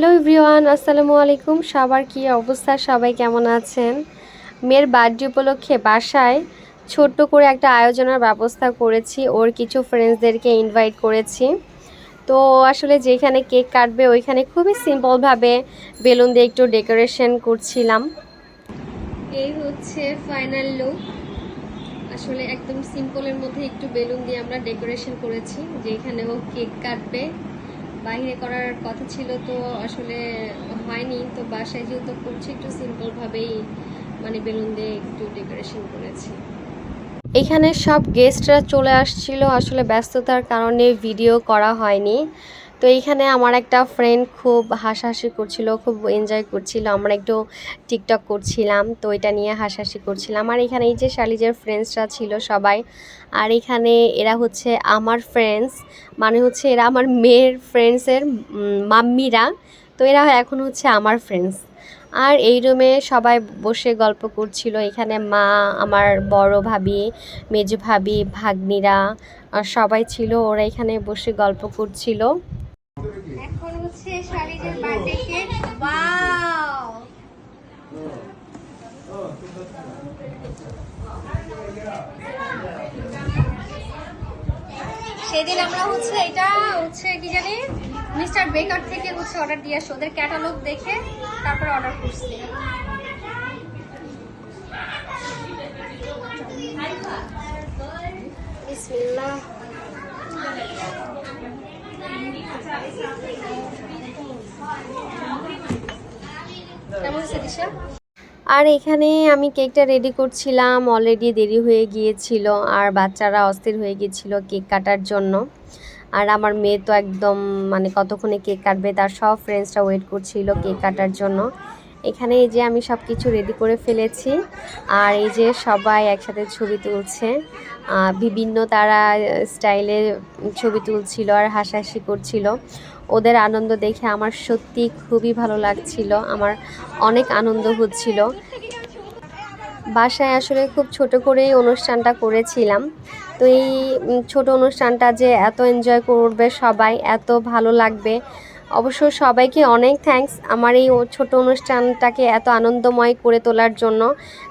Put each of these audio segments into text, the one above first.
Hello everyone, আসসালামু আলাইকুম। সবার কি অবস্থা? সবাই কেমন আছেন? মেয়ের বার্থডে উপলক্ষে বাসায় ছোট্ট করে একটা আয়োজনের ব্যবস্থা করেছি। ওর কিছু ফ্রেন্ডসদেরকে ইনভাইট করেছি। তো আসলে যেখানে কেক কাটবে, ওইখানে খুবই সিম্পলভাবে বেলুন দিয়ে একটু ডেকোরেশন করছিলাম। এই হচ্ছে ফাইনাল লুক আসলে একদম সিম্পলের মধ্যে একটু বেলুন দিয়ে আমরা ডেকোরেশন করেছি। যেখানে ও কেক কাটবে বাইরে করার কথা ছিল তো আসলে হয়নি। তো বাসায় যেহেতু করছি, একটু সিম্পলভাবেই মানে বেলুন দিয়ে একটু ডেকোরেশন করেছি। এখানে সব গেস্টরা চলে আসছিল। আসলে ব্যস্ততার কারণে ভিডিও করা হয়নি। তো এইখানে আমার একটা ফ্রেন্ড খুব হাসাহাসি করছিল, খুব এনজয় করছিল। আমরা একটু টিকটক করছিলাম, তো এটা নিয়ে হাসাহাসি করছিলাম। আর এখানে এই যে শালিজের ফ্রেন্ডসরা ছিল সবাই, আর এখানে এরা হচ্ছে আমার ফ্রেন্ডস মানে হচ্ছে এরা আমার মেয়ের ফ্রেন্ডসের মাম্মিরা। তো এরা এখন হচ্ছে আমার ফ্রেন্ডস আর এই রুমে সবাই বসে গল্প করছিল। এখানে মা, আমার বড় ভাবি, মেজ ভাবি, ভাগ্নিরা সবাই ছিল। ওরা এখানে বসে গল্প করছিল এখন হচ্ছে শালিজের বার্থডে কেক ওয়াও সেদিন আমরা হচ্ছে এটা হচ্ছে কি জানি মিস্টার বেকার থেকে হচ্ছে অর্ডার দিয়ে আসি। ওদের ক্যাটালগ দেখে তারপরে অর্ডার করছি। কেমন হচ্ছে দিশা? আর এখানে আমি কেকটা রেডি করছিলাম অলরেডি দেরি হয়ে গিয়েছিল আর বাচ্চারা অস্থির হয়ে গিয়েছিল কেক কাটার জন্য। আর আমার মেয়ে তো একদম মানে কতক্ষণে কেক কাটবে তার সব ফ্রেন্ডসরা ওয়েট করছিল কেক কাটার জন্য। এখানে এই যে আমি সব কিছু রেডি করে ফেলেছি। আর এই যে সবাই একসাথে ছবি তুলছে। বিভিন্ন তারা স্টাইলে ছবি তুলছিল আর হাসাহাসি করছিল। ওদের আনন্দ দেখে আমার সত্যি খুবই ভালো লাগছিল। আমার অনেক আনন্দ হচ্ছিল। বাসায় আসলে খুব ছোট করেই অনুষ্ঠানটা করেছিলাম। তো এই ছোট অনুষ্ঠানটা যে এত এনজয় করবে সবাই, এত ভালো লাগবে। অবশ্য সবাইকে অনেক থ্যাঙ্কস আমার এই ছোট অনুষ্ঠানটাকে এত আনন্দময় করে তোলার জন্য।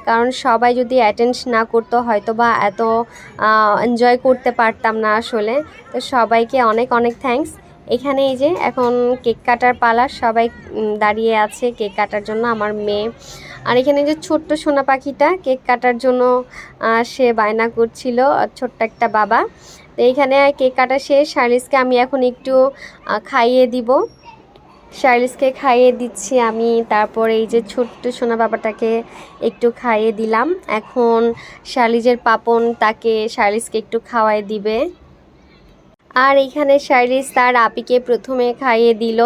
কারণ সবাই যদি অ্যাটেন্ড না করতো হয়তো বা এত এনজয় করতে পারতাম না আসলে। তো সবাইকে অনেক অনেক থ্যাঙ্কস এখানে এই যে এখন কেক কাটার পালা, সবাই দাঁড়িয়ে আছে কেক কাটার জন্য আমার মেয়ে। আর এখানে যে ছোট্ট সোনা পাখিটা, কেক কাটার জন্য সে বায়না করছিল, ছোট্ট একটা বাবা। তো এইখানে কেক কাটা শেষ। শার্লিসকে আমি এখন একটু খাইয়ে দিব। শার্লিসকে খাইয়ে দিচ্ছি আমি। তারপর এই যে ছোট্ট সোনা বাবাটাকে একটু খাইয়ে দিলাম। এখন শার্লিজের পাপন তাকে শার্লিসকে একটু খাওয়াই দিবে। আর এখানে শাইরিস তার আপিকে প্রথমে খাইয়ে দিল।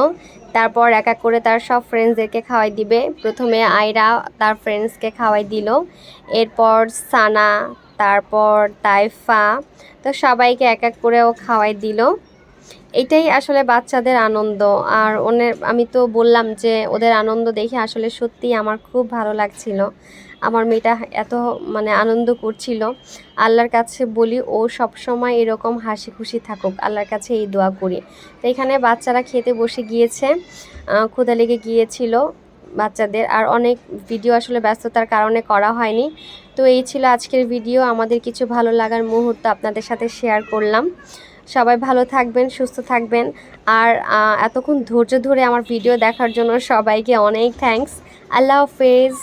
তারপর এক এক করে তার সব ফ্রেন্ডসদেরকে খাওয়াই দিবে। প্রথমে আয়রা তার ফ্রেন্ডসকে খাওয়াই দিল। এরপর সানা, তারপর তাইফা, তো সবাইকে এক এক করে ও খাওয়াই দিল। এটাই আসলে বাচ্চাদের আনন্দ। আর ওনের আমি তো বললাম যে ওদের আনন্দ দেখে আসলে সত্যিই আমার খুব ভালো লাগছিল। আমার মেয়েটা এত মানে আনন্দ করছিল। আল্লাহর কাছে বলি, ও সব সময় এরকম হাসি খুশি থাকুক। আল্লাহর কাছে এই দোয়া করি। তো এখানে বাচ্চারা খেতে বসে গিয়েছে ক্ষুধা লেগে গিয়েছিল বাচ্চাদের। আর অনেক ভিডিও আসলে ব্যস্ততার কারণে করা হয়নি। তো এই ছিল আজকের ভিডিও। আমাদের কিছু ভালো লাগার মুহূর্ত আপনাদের সাথে শেয়ার করলাম। সবাই ভালো থাকবেন, সুস্থ থাকবেন। আর এতক্ষণ ধৈর্য ধরে আমার ভিডিও দেখার জন্য সবাইকে অনেক থ্যাংকস আল্লাহ হাফেজ।